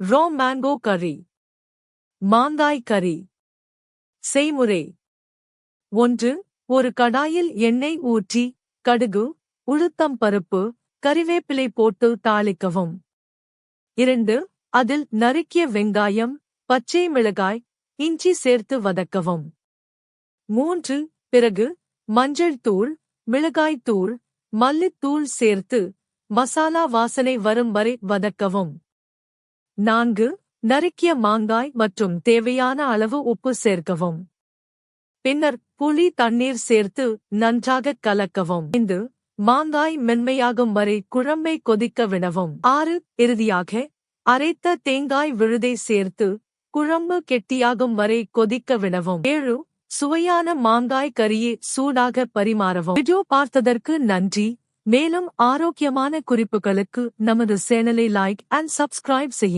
Row mango கறி. மாங்காய் கறி. செய்முறை. ஒன்று ஒரு கடாயில் எண்ணெய் ஊற்றி கடுகு உளுத்தம் பருப்பு கறிவேப்பிலை போட்டு தாளிக்கவும். இரண்டு அதில் நறுக்கிய வெங்காயம் பச்சை மிளகாய் இஞ்சி சேர்த்து வதக்கவும். மூன்று பிறகு மஞ்சள் தூள் மிளகாய் தூள் மல்லித்தூள் சேர்த்து மசாலா வாசனை வரும் வரை வதக்கவும். நான்கு நறுக்கிய மாங்காய் மற்றும் தேவையான அளவு உப்பு சேர்க்கவும். பின்னர் புளி தண்ணீர் சேர்த்து நன்றாக கலக்கவும். ஐந்து மாங்காய் மென்மையாகும் வரை குழம்பை கொதிக்க விடவும் ஆறு இறுதியாக அரைத்த தேங்காய் விழுதை சேர்த்து குழம்பு கெட்டியாகும் வரை கொதிக்க விடவும் ஏழு சுவையான மாங்காய் கறியை சூடாக பரிமாறவும். வீடியோ பார்த்ததற்கு நன்றி. மேலும் ஆரோக்கியமான குறிப்புகளுக்கு நமது சேனலை லைக் அண்ட் சப்ஸ்கிரைப் செய்ய